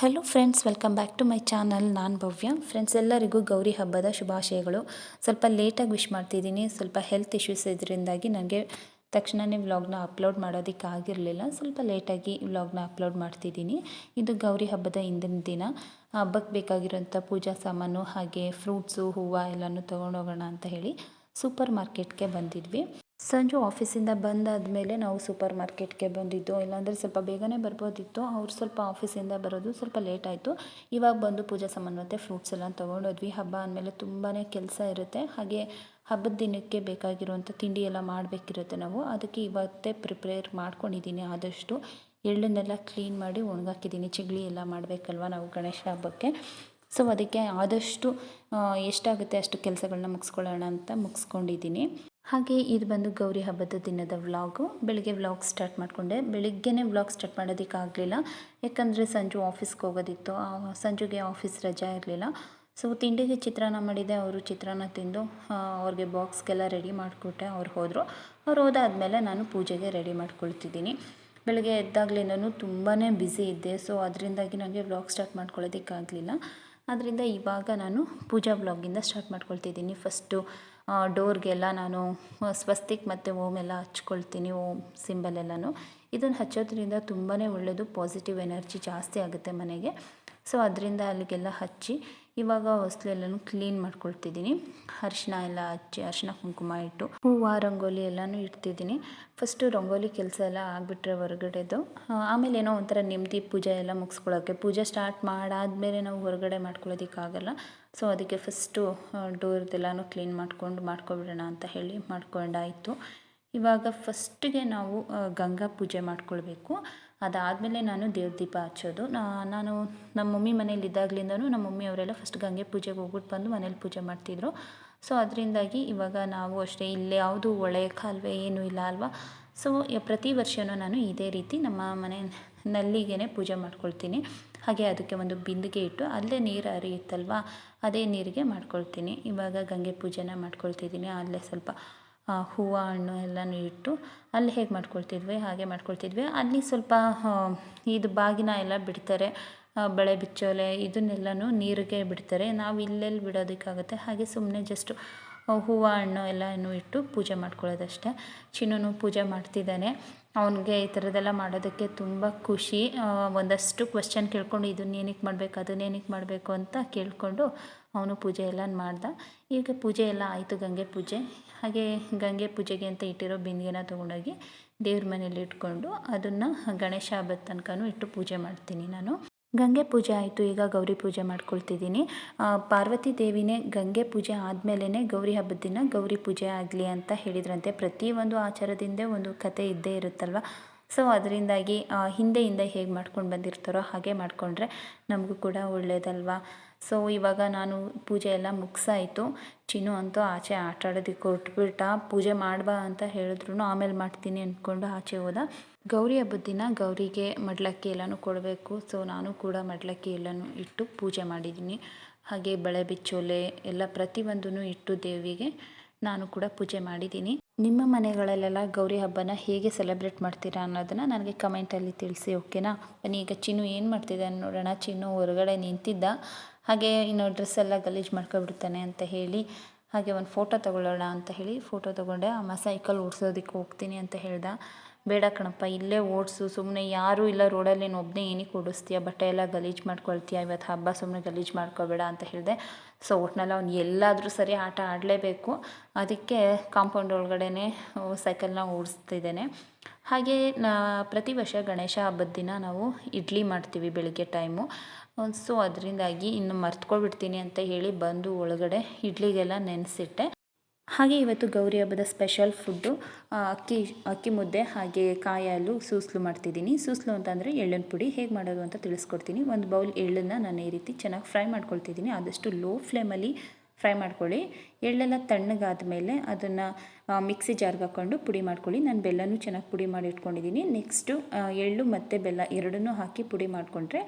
Hello friends welcome back to my channel ನಾನು Bhavya. Friends ಎಲ್ಲರಿಗೂ ಗೌರಿ ಹಬ್ಬದ ಶುಭಾಶಯಗಳು. ಸ್ವಲ್ಪ ಲೇಟಾಗಿ ವಿಶ್ ಮಾಡ್ತಿದ್ದೀನಿ. ಸ್ವಲ್ಪ ಹೆಲ್ತ್ ಇಶ್ಯೂಸ್ ಇದರಿಂದಾಗಿ ನನಗೆ ತಕ್ಷಣವೇ ವ್ಲಾಗ್ನ ಅಪ್ಲೋಡ್ ಮಾಡೋದಕ್ಕೆ ಆಗಿರಲಿಲ್ಲ. ಸ್ವಲ್ಪ ಲೇಟಾಗಿ ವ್ಲಾಗ್ನ ಅಪ್ಲೋಡ್ ಮಾಡ್ತಿದ್ದೀನಿ. ಇದು ಗೌರಿ ಹಬ್ಬದ ಹಿಂದಿನ ದಿನ. ಹಬ್ಬಕ್ಕೆ ಬೇಕಾಗಿರುವಂಥ ಪೂಜಾ ಸಾಮಾನು ಹಾಗೆ ಫ್ರೂಟ್ಸು ಹೂವು ಎಲ್ಲನೂ ತೊಗೊಂಡೋಗೋಣ ಅಂತ ಹೇಳಿ ಸೂಪರ್ ಮಾರ್ಕೆಟ್ಗೆ ಬಂದಿದ್ವಿ. ಸಂಜು ಆಫೀಸಿಂದ ಬಂದಾದಮೇಲೆ ನಾವು ಸೂಪರ್ ಮಾರ್ಕೆಟ್ಗೆ ಬಂದಿದ್ದು, ಇಲ್ಲಾಂದರೆ ಸ್ವಲ್ಪ ಬೇಗನೆ ಬರ್ಬೋದಿತ್ತು. ಅವ್ರು ಸ್ವಲ್ಪ ಆಫೀಸಿಂದ ಬರೋದು ಸ್ವಲ್ಪ ಲೇಟ್ ಆಯಿತು. ಇವಾಗ ಬಂದು ಪೂಜಾ ಸಾಮಾನು ಮತ್ತು ಫ್ರೂಟ್ಸ್ ಎಲ್ಲ ತೊಗೊಂಡೋದ್ವಿ. ಹಬ್ಬ ಅಂದಮೇಲೆ ತುಂಬಾ ಕೆಲಸ ಇರುತ್ತೆ. ಹಾಗೆ ಹಬ್ಬದ ದಿನಕ್ಕೆ ಬೇಕಾಗಿರುವಂಥ ತಿಂಡಿ ಎಲ್ಲ ಮಾಡಬೇಕಿರುತ್ತೆ ನಾವು. ಅದಕ್ಕೆ ಇವತ್ತೇ ಪ್ರಿಪೇರ್ ಮಾಡ್ಕೊಂಡಿದ್ದೀನಿ ಆದಷ್ಟು. ಎಳ್ಳನ್ನೆಲ್ಲ ಕ್ಲೀನ್ ಮಾಡಿ ಒಣಗಾಕಿದ್ದೀನಿ ಚಿಗಳಿ ಎಲ್ಲ ಮಾಡಬೇಕಲ್ವ ನಾವು ಗಣೇಶ ಹಬ್ಬಕ್ಕೆ? ಸೊ, ಅದಕ್ಕೆ ಆದಷ್ಟು ಎಷ್ಟಾಗುತ್ತೆ ಅಷ್ಟು ಕೆಲಸಗಳನ್ನ ಮುಗಿಸ್ಕೊಳ್ಳೋಣ ಅಂತ ಮುಗಿಸ್ಕೊಂಡಿದ್ದೀನಿ ಹಾಗೆ ಇದು ಬಂದು ಗೌರಿ ಹಬ್ಬದ ದಿನದ ವ್ಲಾಗು. ಬೆಳಿಗ್ಗೆ ವ್ಲಾಗ್ ಸ್ಟಾರ್ಟ್ ಮಾಡಿಕೊಂಡೆ. ಬೆಳಿಗ್ಗೆನೇ ವ್ಲಾಗ್ ಸ್ಟಾರ್ಟ್ ಮಾಡೋದಕ್ಕಾಗಲಿಲ್ಲ. ಯಾಕಂದರೆ ಸಂಜು ಆಫೀಸ್ಗೆ ಹೋಗೋದಿತ್ತು. ಸಂಜುಗೆ ಆಫೀಸ್ ರಜಾ ಇರಲಿಲ್ಲ. ಸೊ ತಿಂಡಿಗೆ ಚಿತ್ರಾನ್ನ ಮಾಡಿದೆ. ಅವರು ಚಿತ್ರಾನ್ನ ತಿಂದು ಅವ್ರಿಗೆ ಬಾಕ್ಸ್ಗೆಲ್ಲ ರೆಡಿ ಮಾಡಿಕೊಟ್ಟೆ. ಅವ್ರು ಹೋದರು. ಅವ್ರು ಹೋದಾದಮೇಲೆ ನಾನು ಪೂಜೆಗೆ ರೆಡಿ ಮಾಡ್ಕೊಳ್ತಿದ್ದೀನಿ. ಬೆಳಗ್ಗೆ ಎದ್ದಾಗಲಿಂದನೂ ತುಂಬಾ ಬ್ಯುಸಿ ಇದ್ದೆ. ಸೊ ಅದರಿಂದಾಗಿ ನನಗೆ ವ್ಲಾಗ್ ಸ್ಟಾರ್ಟ್ ಮಾಡ್ಕೊಳ್ಳೋದಕ್ಕಾಗಲಿಲ್ಲ. ಆದ್ದರಿಂದ ಇವಾಗ ನಾನು ಪೂಜಾ ವ್ಲಾಗಿಂದ ಸ್ಟಾರ್ಟ್ ಮಾಡ್ಕೊಳ್ತಿದ್ದೀನಿ. ಫಸ್ಟು ಡೋರ್ಗೆಲ್ಲ ನಾನು ಸ್ವಸ್ತಿಕ್ ಮತ್ತು ಓಮ್ ಎಲ್ಲ ಹಚ್ಕೊಳ್ತೀನಿ, ಓಮ್ ಸಿಂಬಲ್ ಎಲ್ಲನೂ. ಇದನ್ನು ಹಚ್ಚೋದ್ರಿಂದ ತುಂಬಾ ಒಳ್ಳೆಯದು ಪಾಸಿಟಿವ್ ಎನರ್ಜಿ ಜಾಸ್ತಿ ಆಗುತ್ತೆ ಮನೆಗೆ. ಸೊ ಅದರಿಂದ ಅಲ್ಲಿಗೆಲ್ಲ ಹಚ್ಚಿ ಇವಾಗ ಹೊಸ್ಲೆಲ್ಲನೂ ಕ್ಲೀನ್ ಮಾಡ್ಕೊಳ್ತಿದ್ದೀನಿ. ಅರಿಶಿನ ಎಲ್ಲ ಹಚ್ಚಿ ಅರಿಶಿನ ಕುಂಕುಮ ಇಟ್ಟು, ಹೂವು, ರಂಗೋಲಿ ಎಲ್ಲನೂ ಇಡ್ತಿದ್ದೀನಿ. ಫಸ್ಟು ರಂಗೋಲಿ ಕೆಲಸ ಎಲ್ಲ ಆಗಿಬಿಟ್ರೆ ಹೊರಗಡೆದು. ಆಮೇಲೆ ಏನೋ ಒಂಥರ ನೆಮ್ಮದಿ ಪೂಜೆ ಎಲ್ಲ ಮುಗಿಸ್ಕೊಳ್ಳೋಕ್ಕೆ ಪೂಜೆ ಸ್ಟಾರ್ಟ್ ಮಾಡಾದಮೇಲೆ ನಾವು ಹೊರಗಡೆ ಮಾಡ್ಕೊಳ್ಳೋದಕ್ಕಾಗಲ್ಲ. ಸೊ ಅದಕ್ಕೆ ಫಸ್ಟು ಡೋರ್ದೆಲ್ಲನೂ ಕ್ಲೀನ್ ಮಾಡ್ಕೊಂಡು ಮಾಡ್ಕೊಬಿಡೋಣ ಅಂತ ಹೇಳಿ ಮಾಡ್ಕೊಂಡಾಯಿತು. ಇವಾಗ ಫಸ್ಟಿಗೆ ನಾವು ಗಂಗಾ ಪೂಜೆ ಮಾಡ್ಕೊಳ್ಬೇಕು. ಅದಾದಮೇಲೆ ನಾನು ದೇವ್ರ ದೀಪ ಹಚ್ಚೋದು. ನಾನು ನಮ್ಮ ಮಮ್ಮಿ ಮನೇಲಿ ಇದ್ದಾಗಲಿಂದನೂ ನಮ್ಮ ಮಮ್ಮಿ ಅವರೆಲ್ಲ ಫಸ್ಟ್ ಗಂಗೆ ಪೂಜೆಗೆ ಹೋಗ್ಬಿಟ್ಟು ಬಂದು ಮನೇಲಿ ಪೂಜೆ ಮಾಡ್ತಿದ್ರು. ಸೊ ಅದರಿಂದಾಗಿ ಇವಾಗ ನಾವು ಅಷ್ಟೇ ಇಲ್ಲಿ ಯಾವುದು ಹೊಳೆ ಕಾಲುವೆ ಏನೂ ಇಲ್ಲ ಅಲ್ವಾ? ಸೊ ಪ್ರತಿ ವರ್ಷವೂ ನಾನು ಇದೇ ರೀತಿ ನಮ್ಮ ಮನೆ ನಲ್ಲಿಗೆ ಪೂಜೆ ಮಾಡ್ಕೊಳ್ತೀನಿ. ಹಾಗೆ ಅದಕ್ಕೆ ಒಂದು ಬಿಂದಿಗೆ ಇಟ್ಟು ಅಲ್ಲೇ ನೀರು ಹರಿಯುತ್ತಲ್ವ? ಅದೇ ನೀರಿಗೆ ಮಾಡ್ಕೊಳ್ತೀನಿ. ಇವಾಗ ಗಂಗೆ ಪೂಜೆನ ಮಾಡ್ಕೊಳ್ತಿದ್ದೀನಿ. ಅಲ್ಲೇ ಸ್ವಲ್ಪ ಹೂವು, ಹಣ್ಣು ಎಲ್ಲನೂ ಇಟ್ಟು ಅಲ್ಲಿ ಹೇಗೆ ಮಾಡ್ಕೊಳ್ತಿದ್ವಿ, ಹಾಗೆ ಮಾಡ್ಕೊಳ್ತಿದ್ವಿ. ಅಲ್ಲಿ ಸ್ವಲ್ಪ ಇದು ಬಾಗಿನ ಎಲ್ಲ ಬಿಡ್ತಾರೆ. ಬಳೆ ಬಿಚ್ಚೋಲೆ ಇದನ್ನೆಲ್ಲನೂ ನೀರಿಗೆ ಬಿಡ್ತಾರೆ. ನಾವು ಇಲ್ಲೆಲ್ಲಿ ಬಿಡೋದಕ್ಕಾಗುತ್ತೆ. ಹಾಗೆ ಸುಮ್ಮನೆ ಜಸ್ಟು ಹೂವು, ಹಣ್ಣು ಎಲ್ಲನೂ ಇಟ್ಟು ಪೂಜೆ ಮಾಡ್ಕೊಳ್ಳೋದಷ್ಟೇ. ಚಿನ್ನೂ ಪೂಜೆ ಮಾಡ್ತಿದ್ದಾನೆ. ಅವನಿಗೆ ಈ ಥರದ್ದೆಲ್ಲ ಮಾಡೋದಕ್ಕೆ ತುಂಬ ಖುಷಿ. ಒಂದಷ್ಟು ಕ್ವಶನ್ ಕೇಳ್ಕೊಂಡು, ಇದನ್ನ ಏನಕ್ಕೆ ಮಾಡಬೇಕು, ಅದನ್ನ ಏನಕ್ಕೆ ಮಾಡಬೇಕು? ಅಂತ ಕೇಳಿಕೊಂಡು ಅವನು ಪೂಜೆ ಎಲ್ಲ ಮಾಡ್ದ. ಈಗ ಪೂಜೆ ಎಲ್ಲ ಆಯಿತು, ಗಂಗೆ ಪೂಜೆ. ಹಾಗೆ ಗಂಗೆ ಪೂಜೆಗೆ ಅಂತ ಇಟ್ಟಿರೋ ಬಿಂದಿಗೆನ ತೊಗೊಂಡೋಗಿ ದೇವ್ರ ಮನೇಲಿ ಇಟ್ಕೊಂಡು ಅದನ್ನು ಗಣೇಶ ಹಬ್ಬದ ತನಕನೂ ಇಟ್ಟು ಪೂಜೆ ಮಾಡ್ತೀನಿ ನಾನು. ಗಂಗೆ ಪೂಜೆ ಆಯಿತು, ಈಗ ಗೌರಿ ಪೂಜೆ ಮಾಡ್ಕೊಳ್ತಿದ್ದೀನಿ. ಪಾರ್ವತಿ ದೇವಿನೇ ಗಂಗೆ ಪೂಜೆ ಆದಮೇಲೆ ಗೌರಿ ಹಬ್ಬದ ದಿನ ಗೌರಿ ಪೂಜೆ ಆಗಲಿ ಅಂತ ಹೇಳಿದ್ರಂತೆ. ಪ್ರತಿಯೊಂದು ಆಚಾರದಿಂದ ಒಂದು ಕತೆ ಇದ್ದೇ ಇರುತ್ತಲ್ವ? ಸೊ ಅದರಿಂದಾಗಿ ಹಿಂದೆಯಿಂದ ಹೇಗೆ ಮಾಡ್ಕೊಂಡು ಬಂದಿರ್ತಾರೋ ಹಾಗೆ ಮಾಡಿಕೊಂಡ್ರೆ ನಮಗೂ ಕೂಡ ಒಳ್ಳೆಯದಲ್ವ ಸೊ ಇವಾಗ ನಾನು ಪೂಜೆ ಎಲ್ಲ ಮುಗಿಸಾಯಿತು. ಚಿನ್ನು ಅಂತೂ ಆಚೆ ಆಟ ಆಡೋದಕ್ಕೆ ಕೊಟ್ಬಿಟ್ಟ ಪೂಜೆ ಮಾಡ್ಬಾ ಅಂತ ಹೇಳಿದ್ರು ಆಮೇಲೆ ಮಾಡ್ತೀನಿ ಅಂದ್ಕೊಂಡು ಆಚೆ ಹೋದ. ಗೌರಿ ಹಬ್ಬದ ದಿನ ಗೌರಿಗೆ ಮಡ್ಲಕ್ಕಿ ಎಲ್ಲನೂ ಕೊಡಬೇಕು. ಸೊ ನಾನು ಕೂಡ ಮಡ್ಲಕ್ಕಿ ಎಲ್ಲನೂ ಇಟ್ಟು ಪೂಜೆ ಮಾಡಿದ್ದೀನಿ. ಹಾಗೆ ಬಳೆ ಬಿಚ್ಚೋಲೆ ಎಲ್ಲ ಪ್ರತಿಯೊಂದೂ ಇಟ್ಟು ದೇವಿಗೆ ನಾನು ಕೂಡ ಪೂಜೆ ಮಾಡಿದ್ದೀನಿ. ನಿಮ್ಮ ಮನೆಗಳಲ್ಲೆಲ್ಲ ಗೌರಿ ಹಬ್ಬನ ಹೇಗೆ ಸೆಲೆಬ್ರೇಟ್ ಮಾಡ್ತೀರಾ ಅನ್ನೋದನ್ನು ನನಗೆ ಕಮೆಂಟಲ್ಲಿ ತಿಳಿಸಿ, ಓಕೆನಾ? ಬನ್ನಿ, ಈಗ ಚಿನ್ನು ಏನು ಮಾಡ್ತಿದ್ದೆ ನೋಡೋಣ. ಚಿನ್ನು ಹೊರಗಡೆ ನಿಂತಿದ್ದ. ಹಾಗೆ ಇನ್ನು ಡ್ರೆಸ್ ಎಲ್ಲ ಗಲೀಜು ಮಾಡ್ಕೊಬಿಡ್ತಾನೆ ಅಂತ ಹೇಳಿ, ಹಾಗೆ ಒಂದು ಫೋಟೋ ತೊಗೊಳ್ಳೋಣ ಅಂತ ಹೇಳಿ ಫೋಟೋ ತೊಗೊಂಡೆ. ಅಮ್ಮ ಸೈಕಲ್ ಓಡಿಸೋದಕ್ಕೆ ಹೋಗ್ತೀನಿ ಅಂತ ಹೇಳ್ದೆ. ಬೇಡ ಕಣಪ್ಪ, ಇಲ್ಲೇ ಓಡಿಸು. ಸುಮ್ಮನೆ ಯಾರೂ ಇಲ್ಲ ರೋಡಲ್ಲಿ ನೀನು ಒಬ್ಬನೇ ಏನಕ್ಕೆ ಓಡಿಸ್ತೀಯ ಬಟ್ಟೆ ಎಲ್ಲ ಗಲೀಜು ಮಾಡ್ಕೊಳ್ತೀಯ? ಇವತ್ತು ಹಬ್ಬ ಸುಮ್ಮನೆ ಗಲೀಜು ಮಾಡ್ಕೋಬೇಡ ಅಂತ ಹೇಳಿದೆ. ಸೊ ಒಟ್ನಲ್ಲಿ ಅವ್ನು ಎಲ್ಲಾದರೂ ಸರಿ ಆಟ ಆಡಲೇಬೇಕು. ಅದಕ್ಕೆ ಕಾಂಪೌಂಡ್ ಒಳಗಡೆ ಸೈಕಲ್ನ ಓಡಿಸ್ತಿದ್ದೇನೆ. ಹಾಗೆ, ನಾ, ಪ್ರತಿ ವರ್ಷ ಗಣೇಶ ಹಬ್ಬದ ದಿನ ನಾವು ಇಡ್ಲಿ ಮಾಡ್ತೀವಿ ಬೆಳಿಗ್ಗೆ ಟೈಮು ಸೊ ಅದರಿಂದಾಗಿ ಇನ್ನು ಮರ್ತ್ಕೊಬಿಡ್ತೀನಿ ಅಂತ ಹೇಳಿ ಬಂದು ಒಳಗಡೆ ಇಡ್ಲಿಗೆಲ್ಲ ನೆನೆಸಿಟ್ಟೆ. ಹಾಗೆ ಇವತ್ತು ಗೌರಿ ಹಬ್ಬದ ಸ್ಪೆಷಲ್ ಫುಡ್ಡು ಅಕ್ಕಿ ಅಕ್ಕಿ ಮುದ್ದೆ ಹಾಗೆ ಕಾಯಿ ಹಾಲು ಸೂಸ್ಲು ಮಾಡ್ತಿದ್ದೀನಿ. ಸೂಸ್ಲು ಅಂತಂದರೆ ಎಳ್ಳಿನ ಪುಡಿ. ಹೇಗೆ ಮಾಡೋದು ಅಂತ ತಿಳಿಸ್ಕೊಡ್ತೀನಿ. ಒಂದು ಬೌಲ್ ಎಳ್ಳನ್ನು ನಾನು ಈ ರೀತಿ ಚೆನ್ನಾಗಿ ಫ್ರೈ ಮಾಡ್ಕೊಳ್ತಿದ್ದೀನಿ. ಆದಷ್ಟು ಲೋ ಫ್ಲೇಮಲ್ಲಿ ಫ್ರೈ ಮಾಡ್ಕೊಳ್ಳಿ. ಎಳ್ಳೆಲ್ಲ ತಣ್ಣಗಾದ ಮೇಲೆ ಅದನ್ನು ಮಿಕ್ಸಿ ಜಾರ್ಗೆ ಹಾಕ್ಕೊಂಡು ಪುಡಿ ಮಾಡ್ಕೊಳ್ಳಿ. ನಾನು ಬೆಲ್ಲನೂ ಚೆನ್ನಾಗಿ ಪುಡಿ ಮಾಡಿ ಇಟ್ಕೊಂಡಿದ್ದೀನಿ ನೆಕ್ಸ್ಟು ಎಳ್ಳು ಮತ್ತು ಬೆಲ್ಲ ಎರಡನ್ನೂ ಹಾಕಿ ಪುಡಿ ಮಾಡಿಕೊಂಡ್ರೆ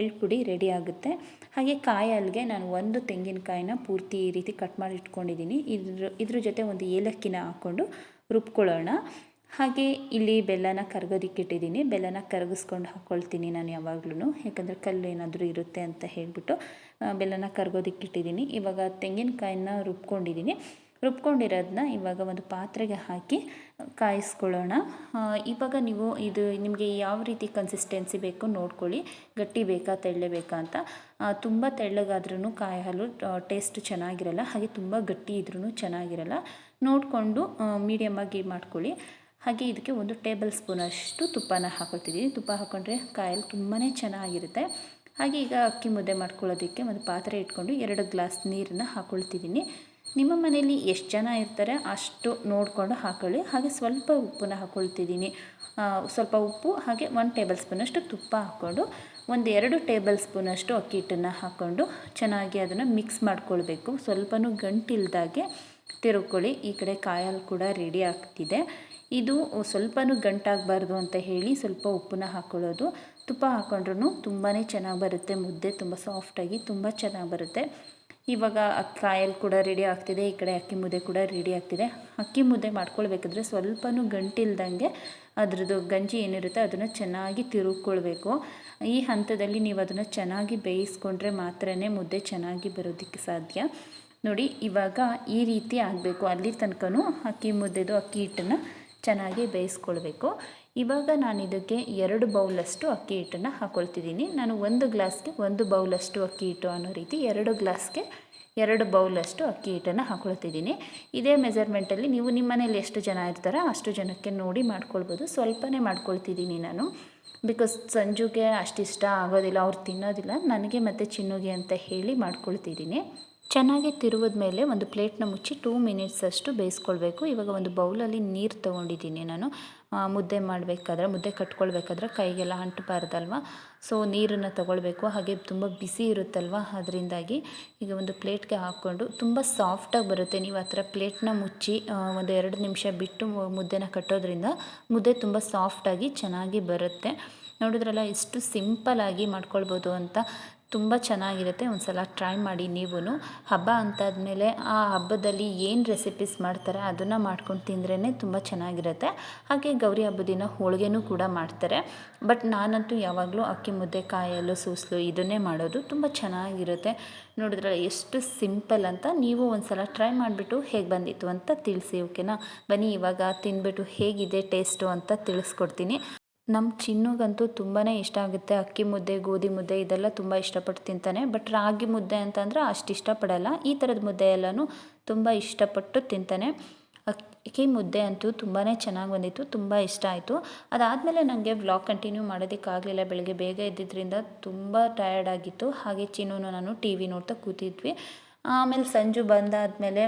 ಎಳ್ಳು ಪುಡಿ ರೆಡಿ ಆಗುತ್ತೆ. ಹಾಗೆ ಕಾಯಿ ಹಾಲಿಗೆ ನಾನು ಒಂದು ತೆಂಗಿನಕಾಯಿನ ಪೂರ್ತಿ ಈ ರೀತಿ ಕಟ್ ಮಾಡಿ ಇಟ್ಕೊಂಡಿದ್ದೀನಿ ಇದ್ರ ಇದ್ರ ಜೊತೆ ಒಂದು ಏಲಕ್ಕಿನ ಹಾಕ್ಕೊಂಡು ರುಬ್ಕೊಳ್ಳೋಣ. ಹಾಗೆ ಇಲ್ಲಿ ಬೆಲ್ಲನ ಕರಗೋದಿಕ್ಕಿಟ್ಟಿದ್ದೀನಿ ಬೆಲ್ಲನ ಕರಗಿಸ್ಕೊಂಡು ಹಾಕ್ಕೊಳ್ತೀನಿ ನಾನು ಯಾವಾಗ್ಲೂ ಯಾಕಂದರೆ ಕಲ್ಲು ಏನಾದರೂ ಇರುತ್ತೆ ಅಂತ ಹೇಳಿಬಿಟ್ಟು ಬೆಲ್ಲನ ಕರಗೋದಿಕ್ಕಿಟ್ಟಿದ್ದೀನಿ ಇವಾಗ ತೆಂಗಿನಕಾಯಿನ ರುಬ್ಕೊಂಡಿದ್ದೀನಿ. ರುಬ್ಕೊಂಡಿರೋದನ್ನ ಇವಾಗ ಒಂದು ಪಾತ್ರೆಗೆ ಹಾಕಿ ಕಾಯಿಸ್ಕೊಳ್ಳೋಣ. ಇವಾಗ ನೀವು ಇದು ನಿಮಗೆ ಯಾವ ರೀತಿ ಕನ್ಸಿಸ್ಟೆನ್ಸಿ ಬೇಕು ನೋಡ್ಕೊಳ್ಳಿ. ಗಟ್ಟಿ ಬೇಕಾ, ತೆಳ್ಳೆ ಬೇಕಾ ಅಂತ. ತುಂಬ ತೆಳ್ಳಗಾದ್ರೂ ಕಾಯಿ ಹಾಲು ಟೇಸ್ಟ್ ಚೆನ್ನಾಗಿರಲ್ಲ. ಹಾಗೆ ತುಂಬ ಗಟ್ಟಿ ಇದ್ರೂ ಚೆನ್ನಾಗಿರಲ್ಲ. ನೋಡಿಕೊಂಡು ಮೀಡಿಯಮಾಗಿ ಮಾಡ್ಕೊಳ್ಳಿ. ಹಾಗೆ ಇದಕ್ಕೆ ಒಂದು ಟೇಬಲ್ ಸ್ಪೂನಷ್ಟು ತುಪ್ಪನ ಹಾಕೊಳ್ತಿದ್ದೀನಿ. ತುಪ್ಪ ಹಾಕ್ಕೊಂಡ್ರೆ ಕಾಯಲ್ಲಿ ತುಂಬಾ ಚೆನ್ನಾಗಿರುತ್ತೆ. ಹಾಗೆ ಈಗ ಅಕ್ಕಿ ಮುದ್ದೆ ಮಾಡ್ಕೊಳ್ಳೋದಕ್ಕೆ ಒಂದು ಪಾತ್ರೆ ಇಟ್ಕೊಂಡು ಎರಡು ಗ್ಲಾಸ್ ನೀರನ್ನು ಹಾಕ್ಕೊಳ್ತಿದ್ದೀನಿ ನಿಮ್ಮ ಮನೆಯಲ್ಲಿ ಎಷ್ಟು ಜನ ಇರ್ತಾರೆ ಅಷ್ಟು ನೋಡಿಕೊಂಡು ಹಾಕೊಳ್ಳಿ. ಹಾಗೆ ಸ್ವಲ್ಪ ಉಪ್ಪನ್ನ ಹಾಕ್ಕೊಳ್ತಿದ್ದೀನಿ ಸ್ವಲ್ಪ ಉಪ್ಪು, ಹಾಗೆ ಒಂದು ಟೇಬಲ್ ಸ್ಪೂನಷ್ಟು ತುಪ್ಪ ಹಾಕ್ಕೊಂಡು ಒಂದು ಎರಡು ಟೇಬಲ್ ಸ್ಪೂನಷ್ಟು ಅಕ್ಕಿ ಹಿಟ್ಟನ್ನು ಹಾಕ್ಕೊಂಡು ಚೆನ್ನಾಗಿ ಅದನ್ನು ಮಿಕ್ಸ್ ಮಾಡ್ಕೊಳ್ಬೇಕು. ಸ್ವಲ್ಪನೂ ಗಂಟಿಲ್ದಾಗೆ ತಿರುಕೊಳ್ಳಿ ಈ ಕಡೆ ಕಾಯಲ್ಲಿ ಕೂಡ ರೆಡಿ ಆಗ್ತಿದೆ. ಇದು ಸ್ವಲ್ಪನೂ ಗಂಟಾಗಬಾರ್ದು ಅಂತ ಹೇಳಿ ಸ್ವಲ್ಪ ಉಪ್ಪನ್ನ ಹಾಕ್ಕೊಳ್ಳೋದು ತುಪ್ಪ ಹಾಕ್ಕೊಂಡ್ರೂ ತುಂಬಾ ಚೆನ್ನಾಗಿ ಬರುತ್ತೆ. ಮುದ್ದೆ ತುಂಬ ಸಾಫ್ಟಾಗಿ ತುಂಬ ಚೆನ್ನಾಗಿ ಬರುತ್ತೆ. ಇವಾಗ ಕಾಯಲ್ಲಿ ಕೂಡ ರೆಡಿ ಆಗ್ತಿದೆ. ಈ ಕಡೆ ಅಕ್ಕಿ ಮುದ್ದೆ ಕೂಡ ರೆಡಿ ಆಗ್ತಿದೆ. ಅಕ್ಕಿ ಮುದ್ದೆ ಮಾಡ್ಕೊಳ್ಬೇಕಾದ್ರೆ ಸ್ವಲ್ಪನೂ ಗಂಟಿಲ್ದಂಗೆ ಅದರದ್ದು ಗಂಜಿ ಏನಿರುತ್ತೆ ಅದನ್ನು ಚೆನ್ನಾಗಿ ತಿರುಗ್ಕೊಳ್ಬೇಕು. ಈ ಹಂತದಲ್ಲಿ ನೀವು ಅದನ್ನು ಚೆನ್ನಾಗಿ ಬೇಯಿಸ್ಕೊಂಡ್ರೆ ಮಾತ್ರನೇ ಮುದ್ದೆ ಚೆನ್ನಾಗಿ ಬರೋದಕ್ಕೆ ಸಾಧ್ಯ. ನೋಡಿ, ಇವಾಗ ಈ ರೀತಿ ಆಗಬೇಕು. ಅಲ್ಲಿ ತನಕನೂ ಅಕ್ಕಿ ಮುದ್ದೆದು ಅಕ್ಕಿ ಹಿಟ್ಟನ್ನು ಚೆನ್ನಾಗಿ ಬೇಯಿಸ್ಕೊಳ್ಬೇಕು. ಇವಾಗ ನಾನು ಇದಕ್ಕೆ ಎರಡು ಬೌಲಷ್ಟು ಅಕ್ಕಿ ಹಿಟ್ಟನ್ನು ಹಾಕ್ಕೊಳ್ತಿದ್ದೀನಿ ನಾನು ಒಂದು ಗ್ಲಾಸ್ಗೆ ಒಂದು ಬೌಲಷ್ಟು ಅಕ್ಕಿ ಹಿಟ್ಟು ಅನ್ನೋ ರೀತಿ ಎರಡು ಗ್ಲಾಸ್ಗೆ ಎರಡು ಬೌಲಷ್ಟು ಅಕ್ಕಿ ಹಿಟ್ಟನ್ನು ಹಾಕ್ಕೊಳ್ತಿದ್ದೀನಿ ಇದೇ ಮೆಜರ್ಮೆಂಟಲ್ಲಿ ನೀವು ನಿಮ್ಮ ಮನೇಲಿ ಎಷ್ಟು ಜನ ಇರ್ತಾರೋ ಅಷ್ಟು ಜನಕ್ಕೆ ನೋಡಿ ಮಾಡ್ಕೊಳ್ಬೋದು. ಸ್ವಲ್ಪನೇ ಮಾಡ್ಕೊಳ್ತಿದ್ದೀನಿ ನಾನು. ಬಿಕಾಸ್ ಸಂಜುಗೆ ಅಷ್ಟಿಷ್ಟ ಆಗೋದಿಲ್ಲ, ಅವ್ರು ತಿನ್ನೋದಿಲ್ಲ. ನನಗೆ ಮತ್ತು ಚಿನ್ನುಗೆ ಅಂತ ಹೇಳಿ ಮಾಡ್ಕೊಳ್ತಿದ್ದೀನಿ. ಚೆನ್ನಾಗಿ ತಿರುವಿದ ಮೇಲೆ ಒಂದು ಪ್ಲೇಟ್ನ ಮುಚ್ಚಿ ಟೂ ಮಿನಿಟ್ಸ್ ಅಷ್ಟು ಬೇಯಿಸ್ಕೊಳ್ಬೇಕು. ಇವಾಗ ಒಂದು ಬೌಲಲ್ಲಿ ನೀರು ತೊಗೊಂಡಿದ್ದೀನಿ ನಾನು. ಮುದ್ದೆ ಮಾಡಬೇಕಾದ್ರೆ, ಮುದ್ದೆ ಕಟ್ಕೊಳ್ಬೇಕಾದ್ರೆ ಕೈಗೆಲ್ಲ ಅಂಟಬಾರ್ದಲ್ವ? ಸೊ ನೀರನ್ನು ತಗೊಳ್ಬೇಕು. ಹಾಗೆ ತುಂಬ ಬಿಸಿ ಇರುತ್ತಲ್ವ? ಅದರಿಂದಾಗಿ ಈಗ ಒಂದು ಪ್ಲೇಟ್ಗೆ ಹಾಕ್ಕೊಂಡು ತುಂಬ ಸಾಫ್ಟಾಗಿ ಬರುತ್ತೆ. ನೀವು ಆ ಥರ ಪ್ಲೇಟ್ನ ಮುಚ್ಚಿ ಒಂದು ಎರಡು ನಿಮಿಷ ಬಿಟ್ಟು ಮುದ್ದೆನ ಕಟ್ಟೋದ್ರಿಂದ ಮುದ್ದೆ ತುಂಬ ಸಾಫ್ಟಾಗಿ ಚೆನ್ನಾಗಿ ಬರುತ್ತೆ. ನೋಡಿದ್ರಲ್ಲ, ಎಷ್ಟು ಸಿಂಪಲ್ಲಾಗಿ ಮಾಡ್ಕೊಳ್ಬೋದು ಅಂತ. ತುಂಬ ಚೆನ್ನಾಗಿರುತ್ತೆ. ಒಂದು ಸಲ ಟ್ರೈ ಮಾಡಿ ನೀವೂ ಹಬ್ಬ ಅಂತಾದಮೇಲೆ ಆ ಹಬ್ಬದಲ್ಲಿ ಏನು ರೆಸಿಪೀಸ್ ಮಾಡ್ತಾರೆ ಅದನ್ನು ಮಾಡ್ಕೊಂಡು ತಿಂದ್ರೇ ತುಂಬ ಚೆನ್ನಾಗಿರುತ್ತೆ. ಹಾಗೆ ಗೌರಿ ಹಬ್ಬದ ದಿನ ಹೋಳಿಗೆನೂ ಕೂಡ ಮಾಡ್ತಾರೆ. ಬಟ್ ನಾನಂತೂ ಯಾವಾಗಲೂ ಅಕ್ಕಿ ಮುದ್ದೆ ಕಾಯಲು, ಸೂಸಲು ಇದನ್ನೇ ಮಾಡೋದು ತುಂಬ ಚೆನ್ನಾಗಿರುತ್ತೆ. ನೋಡಿದ್ರೆ ಎಷ್ಟು ಸಿಂಪಲ್ ಅಂತ ನೀವು ಒಂದು ಸಲ ಟ್ರೈ ಮಾಡಿಬಿಟ್ಟು ಹೇಗೆ ಬಂದಿತ್ತು ಅಂತ ತಿಳಿಸಿ ಓಕೆನಾ ಬನ್ನಿ ಇವಾಗ ತಿಂದ್ಬಿಟ್ಟು ಹೇಗಿದೆ ಟೇಸ್ಟು ಅಂತ ತಿಳಿಸ್ಕೊಡ್ತೀನಿ. ನಮ್ಮ ಚಿನ್ನುಗಂತೂ ತುಂಬಾ ಇಷ್ಟ ಆಗುತ್ತೆ. ಅಕ್ಕಿ ಮುದ್ದೆ, ಗೋಧಿ ಮುದ್ದೆ ಇದೆಲ್ಲ ತುಂಬ ಇಷ್ಟಪಟ್ಟು ತಿಂತಾನೆ. ಬಟ್ ರಾಗಿ ಮುದ್ದೆ ಅಂತಂದ್ರೆ ಅಷ್ಟು ಇಷ್ಟಪಡಲ್ಲ. ಈ ಥರದ ಮುದ್ದೆ ಎಲ್ಲನೂ ತುಂಬ ಇಷ್ಟಪಟ್ಟು ತಿಂತಾನೆ. ಅಕ್ಕಿ ಮುದ್ದೆ ಅಂತೂ ತುಂಬಾ ಚೆನ್ನಾಗಿ ಬಂದಿತ್ತು. ತುಂಬ ಇಷ್ಟ ಆಯಿತು. ಅದಾದಮೇಲೆ ನನಗೆ ವ್ಲಾಗ್ ಕಂಟಿನ್ಯೂ ಮಾಡೋದಕ್ಕಾಗಲಿಲ್ಲ. ಬೆಳಗ್ಗೆ ಬೇಗ ಇದ್ದಿದ್ದರಿಂದ ತುಂಬ ಟಯರ್ಡ್ ಆಗಿತ್ತು. ಹಾಗೆ ಚಿನ್ನೂ ನಾನು ಟಿ ವಿ ನೋಡ್ತಾ ಕೂತಿದ್ವಿ. ಆಮೇಲೆ ಸಂಜು ಬಂದಾದಮೇಲೆ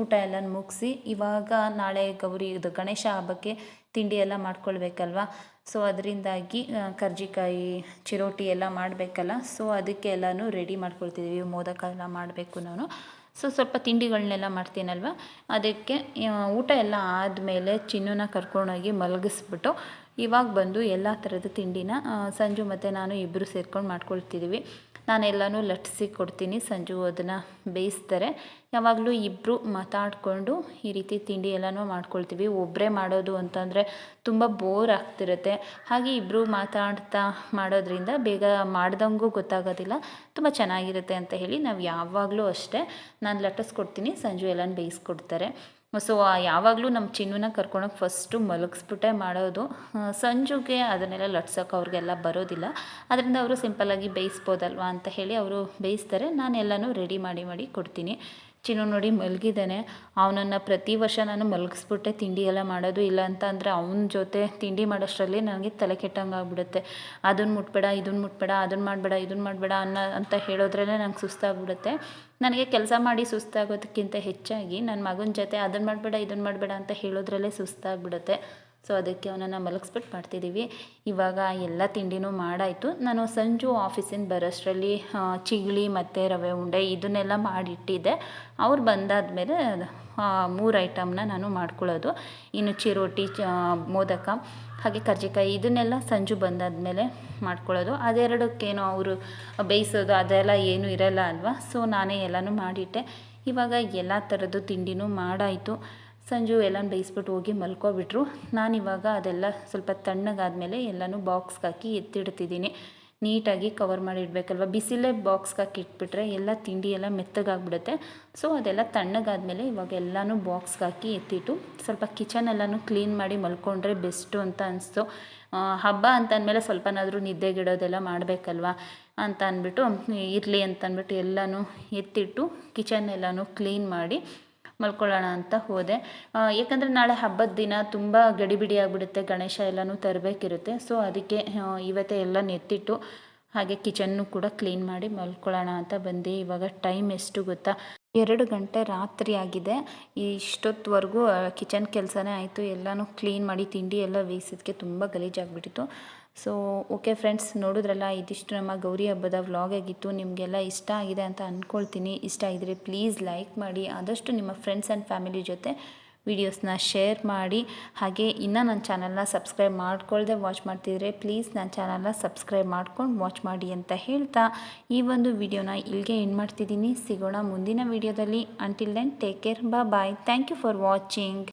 ಊಟ ಎಲ್ಲ ಮುಗಿಸಿ, ಇವಾಗ ನಾಳೆ ಗೌರಿ ಇದು ಗಣೇಶ ಹಬ್ಬಕ್ಕೆ ತಿಂಡಿ ಎಲ್ಲ ಮಾಡ್ಕೊಳ್ಬೇಕಲ್ವ? ಸೊ ಅದರಿಂದಾಗಿ ಕರ್ಜಿಕಾಯಿ, ಚಿರೋಟಿ ಎಲ್ಲ ಮಾಡಬೇಕಲ್ಲ? ಸೊ ಅದಕ್ಕೆ ಎಲ್ಲನೂ ರೆಡಿ ಮಾಡ್ಕೊಳ್ತಿದ್ದೀವಿ ಮೋದಕ ಎಲ್ಲ ಮಾಡಬೇಕು ನಾನು. ಸೊ ಸ್ವಲ್ಪ ತಿಂಡಿಗಳನ್ನೆಲ್ಲ ಮಾಡ್ತೀನಲ್ವ? ಅದಕ್ಕೆ ಊಟ ಎಲ್ಲ ಆದಮೇಲೆ ಚಿನ್ನನ ಕರ್ಕೊಂಡೋಗಿ ಮಲಗಿಸ್ಬಿಟ್ಟು ಇವಾಗ ಬಂದು ಎಲ್ಲ ಥರದ ತಿಂಡಿನ ಸಂಜು ಮತ್ತು ನಾನು ಇಬ್ಬರು ಸೇರ್ಕೊಂಡು ಮಾಡ್ಕೊಳ್ತಿದ್ದೀವಿ ನಾನೆಲ್ಲನೂ ಲಟ್ಸಿ ಕೊಡ್ತೀನಿ. ಸಂಜು ಅದನ್ನು ಬೇಯಿಸ್ತಾರೆ. ಯಾವಾಗಲೂ ಇಬ್ಬರು ಮಾತಾಡಿಕೊಂಡು ಈ ರೀತಿ ತಿಂಡಿ ಎಲ್ಲನೂ ಮಾಡ್ಕೊಳ್ತೀವಿ. ಒಬ್ಬರೇ ಮಾಡೋದು ಅಂತಂದರೆ ತುಂಬ ಬೋರ್ ಆಗ್ತಿರುತ್ತೆ. ಹಾಗೆ ಇಬ್ಬರು ಮಾತಾಡ್ತಾ ಮಾಡೋದ್ರಿಂದ ಬೇಗ ಮಾಡ್ದಂಗೂ ಗೊತ್ತಾಗೋದಿಲ್ಲ. ತುಂಬ ಚೆನ್ನಾಗಿರುತ್ತೆ ಅಂತ ಹೇಳಿ ನಾವು ಯಾವಾಗಲೂ ಅಷ್ಟೇ. ನಾನು ಲಟ್ಟಿಸ್ಕೊಡ್ತೀನಿ. ಸಂಜು ಎಲ್ಲನೂ ಬೇಯಿಸ್ಕೊಡ್ತಾರೆ. ಸೊ ಯಾವಾಗಲೂ ನಮ್ಮ ಚಿನ್ನನ ಕರ್ಕೊಂಡೋಗಿ ಫಸ್ಟು ಮಲಗಿಸ್ಬಿಟ್ಟೆ ಮಾಡೋದು. ಸಂಜುಗೆ ಅದನ್ನೆಲ್ಲ ಲಟ್ಸೋಕೆ ಅವ್ರಿಗೆಲ್ಲ ಬರೋದಿಲ್ಲ. ಅದರಿಂದ ಅವರು ಸಿಂಪಲ್ಲಾಗಿ ಬೇಯಿಸ್ಬೋದಲ್ವಾ ಅಂತ ಹೇಳಿ ಅವರು ಬೇಯಿಸ್ತಾರೆ. ನಾನು ಎಲ್ಲನೂ ರೆಡಿ ಮಾಡಿ ಮಾಡಿ ಕೊಡ್ತೀನಿ. ಚಿನ್ನು ನೋಡಿ ಮಲಗಿದ್ದಾನೆ. ಅವನನ್ನು ಪ್ರತಿ ವರ್ಷ ನಾನು ಮಲಗಿಸ್ಬಿಟ್ಟೆ ತಿಂಡಿ ಎಲ್ಲ ಮಾಡೋದು ಇಲ್ಲ ಅಂತ ಅಂದರೆ ಅವನ ಜೊತೆ ತಿಂಡಿ ಮಾಡೋಷ್ಟರಲ್ಲಿ ನನಗೆ ತಲೆ ಕೆಟ್ಟಂಗೆ ಆಗ್ಬಿಡುತ್ತೆ. ಅದನ್ನು ಮುಟ್ಬೇಡ ಇದನ್ನು ಮುಟ್ಬೇಡ ಅದನ್ನು ಮಾಡಬೇಡ ಇದನ್ನು ಮಾಡಬೇಡ ಅನ್ನೋ ಅಂತ ಹೇಳೋದ್ರಲ್ಲೇ ನಂಗೆ ಸುಸ್ತಾಗ್ಬಿಡುತ್ತೆ. ನನಗೆ ಕೆಲಸ ಮಾಡಿ ಸುಸ್ತಾಗೋದಕ್ಕಿಂತ ಹೆಚ್ಚಾಗಿ ನನ್ನ ಮಗನ ಜೊತೆ ಅದನ್ನು ಮಾಡಬೇಡ ಇದನ್ನು ಮಾಡಬೇಡ ಅಂತ ಹೇಳೋದ್ರಲ್ಲೇ ಸುಸ್ತಾಗ್ಬಿಡುತ್ತೆ. ಸೊ ಅದಕ್ಕೆ ಅವನನ್ನು ಮಲಗಿಸ್ಬಿಟ್ಟು ಮಾಡ್ತಿದ್ದೀವಿ ಇವಾಗ ಎಲ್ಲ ತಿಂಡಿನೂ ಮಾಡಾಯಿತು. ನಾನು ಸಂಜು ಆಫೀಸಿಂದ ಬರೋಷ್ಟರಲ್ಲಿ ಚಿಗಳಿ ಮತ್ತು ರವೆ ಉಂಡೆ ಇದನ್ನೆಲ್ಲ ಮಾಡಿಟ್ಟಿದ್ದೆ. ಅವ್ರು ಬಂದಾದಮೇಲೆ ಮೂರು ಐಟಮ್ನ ನಾನು ಮಾಡ್ಕೊಳ್ಳೋದು. ಇನ್ನು ಚಿರೋಟಿ ಮೋದಕ, ಹಾಗೆ ಕರ್ಜಿಕಾಯಿ ಇದನ್ನೆಲ್ಲ ಸಂಜು ಬಂದಾದಮೇಲೆ ಮಾಡ್ಕೊಳ್ಳೋದು. ಅದೆರಡಕ್ಕೇನು ಅವರು ಬೇಯಿಸೋದು ಅದೆಲ್ಲ ಏನೂ ಇರಲ್ಲ ಅಲ್ವಾ? ಸೊ ನಾನೇ ಎಲ್ಲನೂ ಮಾಡಿಟ್ಟೆ. ಇವಾಗ ಎಲ್ಲ ಥರದ್ದು ತಿಂಡಿನೂ ಮಾಡಾಯಿತು. ಸಂಜು ಎಲ್ಲನೂ ಬೇಯಿಸ್ಬಿಟ್ಟು ಹೋಗಿ ಮಲ್ಕೊಬಿಟ್ರು. ನಾನಿವಾಗ ಅದೆಲ್ಲ ಸ್ವಲ್ಪ ತಣ್ಣಗಾದಮೇಲೆ ಎಲ್ಲನೂ ಬಾಕ್ಸ್ಗೆ ಹಾಕಿ ಎತ್ತಿಡ್ತಿದ್ದೀನಿ. ನೀಟಾಗಿ ಕವರ್ ಮಾಡಿ ಇಡಬೇಕಲ್ವ ಬಿಸಿಲೇ ಬಾಕ್ಸ್ಗೆ ಹಾಕಿ ಇಟ್ಬಿಟ್ರೆ ಎಲ್ಲ ತಿಂಡಿ ಎಲ್ಲ ಮೆತ್ತಗಾಗ್ಬಿಡುತ್ತೆ. ಸೊ ಅದೆಲ್ಲ ತಣ್ಣಗಾದಮೇಲೆ ಇವಾಗ ಎಲ್ಲನೂ ಬಾಕ್ಸ್ಗೆ ಹಾಕಿ ಎತ್ತಿಟ್ಟು ಸ್ವಲ್ಪ ಕಿಚನ್ ಎಲ್ಲನೂ ಕ್ಲೀನ್ ಮಾಡಿ ಮಲ್ಕೊಂಡ್ರೆ ಬೆಸ್ಟು ಅಂತ ಅನಿಸ್ತು. ಹಬ್ಬ ಅಂತ ಅಂದಮೇಲೆ ಸ್ವಲ್ಪನಾದರೂ ನಿದ್ದೆಗಿಡೋದೆಲ್ಲ ಮಾಡಬೇಕಲ್ವ? ಅಂತ ಅಂದ್ಬಿಟ್ಟು ಇರಲಿ ಅಂತ ಅಂದ್ಬಿಟ್ಟು ಎಲ್ಲನೂ ಎತ್ತಿಟ್ಟು ಕಿಚನ್ ಎಲ್ಲನೂ ಕ್ಲೀನ್ ಮಾಡಿ ಮಲ್ಕೊಳ್ಳೋಣ ಅಂತ ಹೋದೆ. ಯಾಕಂದರೆ ನಾಳೆ ಹಬ್ಬದ ದಿನ ತುಂಬ ಗಡಿಬಿಡಿ ಆಗಿಬಿಡುತ್ತೆ ಗಣೇಶ ಎಲ್ಲನೂ ತರಬೇಕಿರುತ್ತೆ. ಸೊ ಅದಕ್ಕೆ ಇವತ್ತೇ ಎಲ್ಲ ನೆತ್ತಿಟ್ಟು ಹಾಗೆ ಕಿಚನ್ನು ಕೂಡ ಕ್ಲೀನ್ ಮಾಡಿ ಮಲ್ಕೊಳ್ಳೋಣ ಅಂತ ಬಂದು. ಇವಾಗ ಟೈಮ್ ಎಷ್ಟು ಗೊತ್ತಾ? ಎರಡು ಗಂಟೆ ರಾತ್ರಿ ಆಗಿದೆ. ಇಷ್ಟೊತ್ತವರೆಗೂ ಕಿಚನ್ ಕೆಲಸನೇ ಆಯಿತು. ಎಲ್ಲನೂ ಕ್ಲೀನ್ ಮಾಡಿ ತಿಂಡಿ ಎಲ್ಲ ಬೇಯಿಸಿದ್ಕೆ ತುಂಬ ಗಲೀಜಾಗಿಬಿಟ್ಟಿತ್ತು. ಸೊ ಓಕೆ ಫ್ರೆಂಡ್ಸ್ ನೋಡಿದ್ರಲ್ಲ, ಇದಿಷ್ಟು ನಮ್ಮ ಗೌರಿ ಹಬ್ಬದ ವ್ಲಾಗ್ ಆಗಿತ್ತು. ನಿಮಗೆಲ್ಲ ಇಷ್ಟ ಆಗಿದೆ ಅಂತ ಅಂದ್ಕೊಳ್ತೀನಿ ಇಷ್ಟ ಆಗಿದ್ರೆ ಪ್ಲೀಸ್ ಲೈಕ್ ಮಾಡಿ. ಆದಷ್ಟು ನಿಮ್ಮ ಫ್ರೆಂಡ್ಸ್ ಆ್ಯಂಡ್ ಫ್ಯಾಮಿಲಿ ಜೊತೆ ವಿಡಿಯೋಸ್ನ ಶೇರ್ ಮಾಡಿ. ಹಾಗೆ ಇನ್ನು ನನ್ನ ಚಾನಲ್ನ ಸಬ್ಸ್ಕ್ರೈಬ್ ಮಾಡ್ಕೊಳ್ಳದೆ ವಾಚ್ ಮಾಡ್ತಿದ್ರೆ ಪ್ಲೀಸ್ ನನ್ನ ಚಾನಲ್ನ ಸಬ್ಸ್ಕ್ರೈಬ್ ಮಾಡ್ಕೊಂಡು ವಾಚ್ ಮಾಡಿ ಅಂತ ಹೇಳ್ತಾ. ಈ ಒಂದು ವಿಡಿಯೋನ ಇಲ್ಲಿಗೆ ಎಂಡ್ ಮಾಡ್ತಿದ್ದೀನಿ. ಸಿಗೋಣ ಮುಂದಿನ ವಿಡಿಯೋದಲ್ಲಿ ಅಂಟಿಲ್ ದೆನ್ ಟೇಕ್ ಕೇರ್ ಬಾ bye thank you for watching